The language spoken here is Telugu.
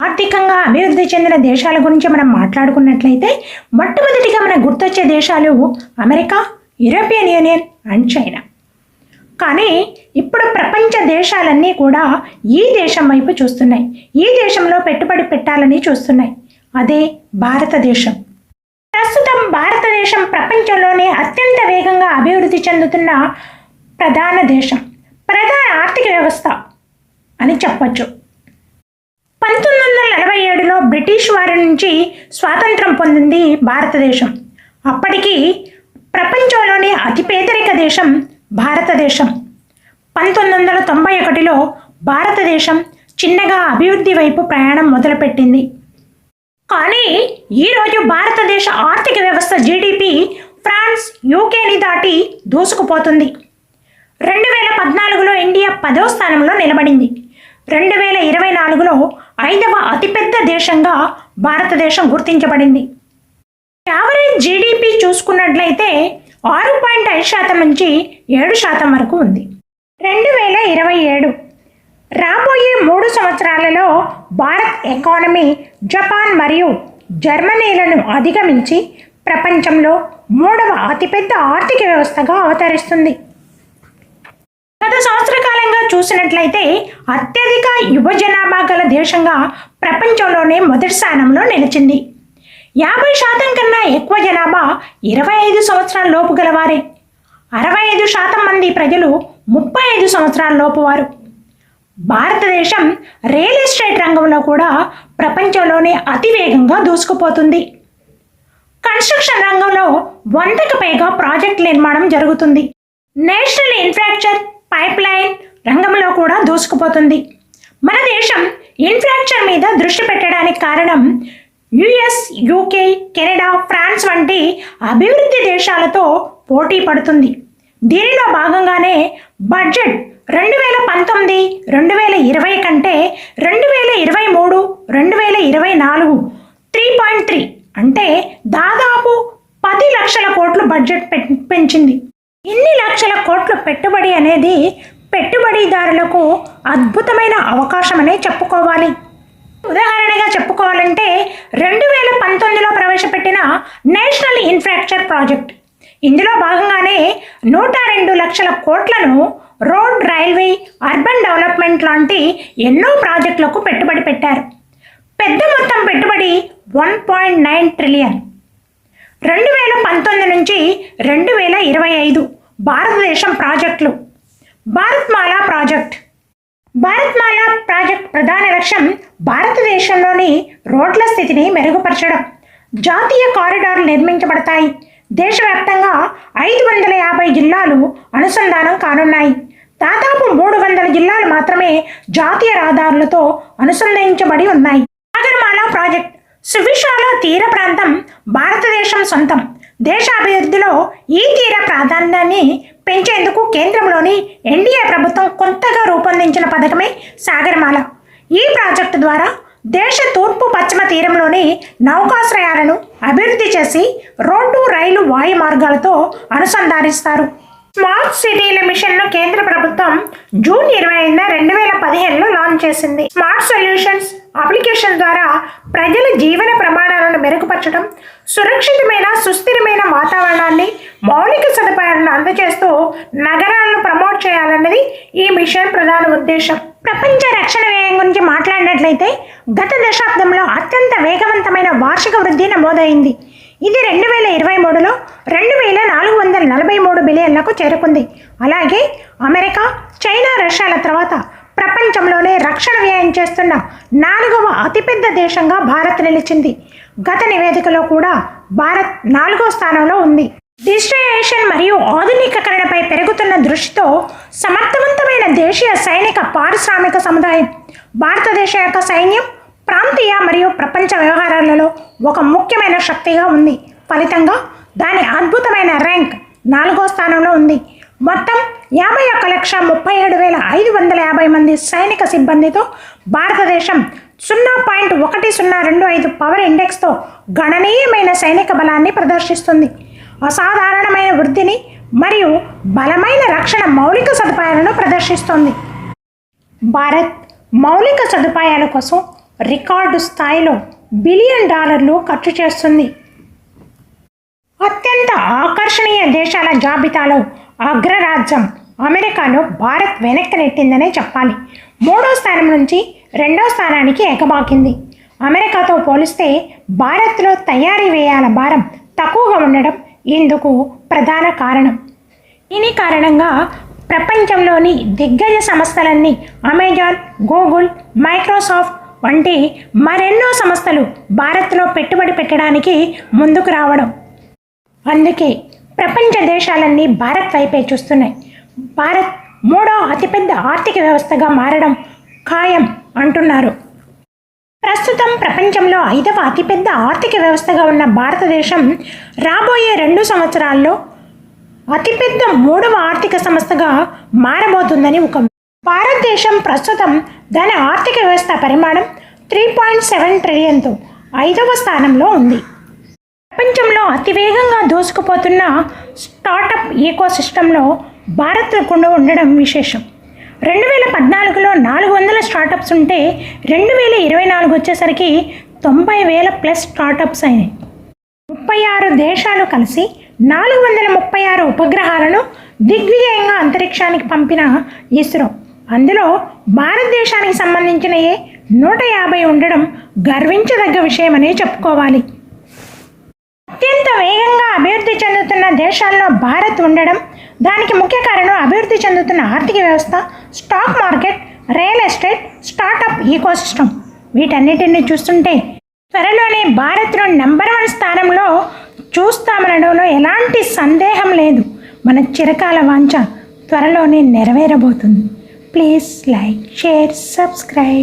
ఆర్థికంగా అభివృద్ధి చెందిన దేశాల గురించి మనం మాట్లాడుకున్నట్లయితే మొట్టమొదటిగా మనకు గుర్తొచ్చే దేశాలు America European union and China. కానీ ఇప్పుడు ప్రపంచ దేశాలన్నీ కూడా ఈ దేశం వైపు చూస్తున్నాయి. ఈ దేశంలో పెట్టుబడి పెట్టాలని చూస్తున్నాయి. అదే భారతదేశం. ప్రస్తుతం భారతదేశం ప్రపంచంలోనే అత్యంత వేగంగా అభివృద్ధి చెందుతున్న ప్రధాన దేశం ప్రధాన ఆర్థిక వ్యవస్థ అని చెప్పొచ్చు పంతొమ్మిది వందల నలభై ఏడులో బ్రిటిష్ వారి నుంచి స్వాతంత్రం పొందింది భారతదేశం. అప్పటికి ప్రపంచంలోని అతి పేదరిక దేశం భారతదేశం. పంతొమ్మిది వందల తొంభై ఒకటిలో భారతదేశం చిన్నగా అభివృద్ధి వైపు ప్రయాణం మొదలుపెట్టింది. కానీ ఈరోజు భారతదేశ ఆర్థిక వ్యవస్థ జీడిపి ఫ్రాన్స్ యూకేని దాటి దూసుకుపోతుంది. రెండు వేల పద్నాలుగులో ఇండియా పదో స్థానంలో నిలబడింది. రెండు వేల ఇరవై నాలుగులో ఐదవ అతిపెద్ద దేశంగా భారతదేశం గుర్తించబడింది. యావరేజ్ జీడిపి చూసుకున్నట్లయితే ఆరు పాయింట్ ఐదు శాతం నుంచి ఏడు శాతం వరకు ఉంది. రెండు వేల ఇరవై ఏడు రాబోయే మూడు సంవత్సరాలలో భారత్ ఎకానమీ జపాన్ మరియు జర్మనీలను అధిగమించి ప్రపంచంలో మూడవ అతిపెద్ద ఆర్థిక వ్యవస్థగా అవతరిస్తుంది. గత సంవత్సరకాలంగా చూసినట్లయితే అత్యధిక యువ జనాభా గల దేశంగా ప్రపంచంలోనే మొదటి స్థానంలో నిలిచింది. యాభై శాతం కన్నా ఎక్కువ జనాభా ఇరవై ఐదు సంవత్సరాల లోపు గలవారే. అరవై ఐదు శాతం మంది ప్రజలు ముప్పై ఐదు సంవత్సరాల లోపు వారు. భారతదేశం రియల్ ఎస్టేట్ రంగంలో కూడా ప్రపంచంలోనే అతివేగంగా దూసుకుపోతుంది. కన్స్ట్రక్షన్ రంగంలో వందకు పైగా ప్రాజెక్ట్ నిర్మాణం జరుగుతుంది. నేషనల్ ఇన్ఫ్రాస్ట్రక్చర్ పైప్ లైన్ రంగంలో కూడా దూసుకుపోతుంది. మన దేశం ఇన్ఫ్రాక్చర్ మీద దృష్టి పెట్టడానికి కారణం యుఎస్ యూకే కెనడా ఫ్రాన్స్ వంటి అభివృద్ధి దేశాలతో పోటీ పడుతుంది. దీనిలో భాగంగానే బడ్జెట్ రెండు వేల పంతొమ్మిది రెండు వేల ఇరవై కంటే రెండు వేల ఇరవై మూడు రెండు వేల ఇరవై నాలుగు త్రీ పాయింట్ త్రీ అంటే దాదాపు పది లక్షల కోట్లు బడ్జెట్ పె- పెంచింది. ఇన్ని లక్షల కోట్ల పెట్టుబడి అనేది పెట్టుబడిదారులకు అద్భుతమైన అవకాశమనే చెప్పుకోవాలి. ఉదాహరణగా చెప్పుకోవాలంటే రెండు వేల పంతొమ్మిదిలో ప్రవేశపెట్టిన నేషనల్ ఇన్ఫ్రాస్ట్రక్చర్ ప్రాజెక్ట్. ఇందులో భాగంగానే నూట రెండు లక్షల కోట్లను రోడ్ రైల్వే అర్బన్ డెవలప్మెంట్ లాంటి ఎన్నో ప్రాజెక్టులకు పెట్టుబడి పెట్టారు. పెద్ద మొత్తం పెట్టుబడి వన్ పాయింట్ నైన్ ట్రిలియన్. రెండు వేల పంతొమ్మిది నుంచి రెండు వేల ఇరవై ఐదు భారతదేశం ప్రాజెక్టులు. భారత్మాల ప్రాజెక్ట్. భారత్మాల ప్రాజెక్ట్ ప్రధాన లక్ష్యం భారతదేశంలోని రోడ్ల స్థితిని మెరుగుపరచడం. జాతీయ కారిడార్లు నిర్మించబడతాయి. దేశవ్యాప్తంగా ఐదు వందల యాభై జిల్లాలు అనుసంధానం కానున్నాయి. దాదాపు మూడు వందల జిల్లాలు మాత్రమే జాతీయ రహదారులతో అనుసంధానించబడి ఉన్నాయి. సాగరమాల ప్రాజెక్ట్ సువిశాల తీర ప్రాంతం భారతదేశం సొంతం. దేశ అభివృద్ధిలో ఈ తీర ప్రాధాన్యాన్ని పెంచేందుకు కేంద్రంలోని ఎన్డీఏ ప్రభుత్వం కొత్తగా రూపొందించిన పథకమే సాగరమాల. ఈ ప్రాజెక్టు ద్వారా దేశ తూర్పు పశ్చిమ తీరంలోని నౌకాశ్రయాలను అభివృద్ధి చేసి రోడ్డు రైలు వాయు మార్గాలతో అనుసంధానిస్తారు. స్మార్ట్ సిటీల మిషన్ను కేంద్ర ప్రభుత్వం జూన్ ఇరవై ఐదున రెండు వేల పదిహేను చేసింది. స్మార్ట్ సొల్యూషన్స్ అప్లికేషన్ ద్వారా ప్రజల జీవన ప్రమాణాలను మెరుగుపరచడం సురక్షితమైన సుస్థిరమైన వాతావరణాన్ని మౌలిక సదుపాయాలను అందజేస్తూ నగరాలను ప్రమోట్ చేయాలన్నది ఈ మిషన్ ప్రధాన ఉద్దేశం. ప్రపంచ రక్షణ వ్యయం గురించి మాట్లాడినట్లయితే గత దశాబ్దంలో అత్యంత వేగవంతమైన వార్షిక వృద్ధి నమోదైంది. ఇది రెండు వేల ఇరవై మూడులో రెండు వేల నాలుగు వందల నలభై మూడు బిలియన్లకు చేరుకుంది. అలాగే అమెరికా చైనా రష్యాల తర్వాత ప్రపంచంలోనే రక్షణ వ్యయం చేస్తున్న నాలుగవ అతిపెద్ద దేశంగా భారత్ నిలిచింది. గత నివేదికలో కూడా భారత్ నాలుగో స్థానంలో ఉంది. డిజిటలైజేషన్ మరియు ఆధునికీకరణపై పెరుగుతున్న దృష్టితో సమర్థవంతమైన దేశీయ సైనిక పారిశ్రామిక సముదాయం భారతదేశ యొక్క సైన్యం ప్రాంతీయ మరియు ప్రపంచ వ్యవహారాలలో ఒక ముఖ్యమైన శక్తిగా ఉంది. ఫలితంగా దాని అద్భుతమైన ర్యాంక్ నాలుగో స్థానంలో ఉంది. మొత్తం యాభై ఒక్క లక్ష ముప్పై ఏడు వేల ఐదు వందల యాభై మంది సైనిక సిబ్బందితో భారతదేశం సున్నా పాయింట్ ఒకటి సున్నా రెండు ఐదు పవర్ ఇండెక్స్తో గణనీయమైన సైనిక బలాన్ని ప్రదర్శిస్తుంది. అసాధారణమైన వృద్ధిని మరియు బలమైన రక్షణ మౌలిక సదుపాయాలను ప్రదర్శిస్తోంది. భారత్ మౌలిక సదుపాయాల కోసం రికార్డు స్థాయిలో బిలియన్ డాలర్లు ఖర్చు చేస్తుంది. అత్యంత ఆకర్షణీయ దేశాల జాబితాలో అగ్రరాజ్యం అమెరికాను భారత్ వెనక్కి నెట్టిందనే చెప్పాలి. మూడో స్థానం నుంచి రెండో స్థానానికి ఎగబాకింది. అమెరికాతో పోలిస్తే భారత్లో తయారీ వేయాల భారం తక్కువగా ఉండడం ఇందుకు ప్రధాన కారణం. దీని కారణంగా ప్రపంచంలోని దిగ్గజ సంస్థలన్నీ అమెజాన్ గూగుల్ మైక్రోసాఫ్ట్ వంటి మరెన్నో సంస్థలు భారత్లో పెట్టుబడి పెట్టడానికి ముందుకు రావడం. అందుకే ప్రపంచ దేశాలన్నీ భారత్ వైపే చూస్తున్నాయి. భారత్ మూడో అతిపెద్ద ఆర్థిక వ్యవస్థగా మారడం ఖాయం అంటున్నారు. ప్రస్తుతం ప్రపంచంలో ఐదవ అతిపెద్ద ఆర్థిక వ్యవస్థగా ఉన్న భారతదేశం రాబోయే రెండు సంవత్సరాల్లో అతిపెద్ద మూడవ ఆర్థిక సంస్థగా మారబోతుందని ఒక భారతదేశం ప్రస్తుతం దాని ఆర్థిక వ్యవస్థ పరిమాణం త్రీ పాయింట్ సెవెన్ ట్రిలియన్తో ఐదవ స్థానంలో ఉంది. ప్రపంచంలో అతివేగంగా దూసుకుపోతున్న స్టార్టప్ ఈకో సిస్టంలో భారత్ కూడా ఉండడం విశేషం. రెండు వేల పద్నాలుగులో నాలుగు వందల స్టార్టప్స్ ఉంటే రెండు వేల ఇరవై నాలుగు వచ్చేసరికి తొంభై వేల ప్లస్ స్టార్టప్స్ అయినాయి. ముప్పై ఆరు దేశాలు కలిసి నాలుగు వందల ముప్పై ఆరు ఉపగ్రహాలను దిగ్విజయంగా అంతరిక్షానికి పంపిన ఇస్రో. అందులో భారతదేశానికి సంబంధించినయే నూట యాభై ఉండడం గర్వించదగ్గ విషయమనే చెప్పుకోవాలి. వేగంగా అభివృద్ధి చెందుతున్న దేశాల్లో భారత్ ఉండడం దానికి ముఖ్య కారణం అభివృద్ధి చెందుతున్న ఆర్థిక వ్యవస్థ stock market real estate startup ecosystem. వీటన్నిటిని చూస్తుంటే త్వరలోనే భారత్ను నెంబర్ వన్ స్థానంలో చూస్తామనడంలో ఎలాంటి సందేహం లేదు. మన చిరకాల వాంఛ త్వరలోనే నెరవేరబోతుంది. Please like share subscribe.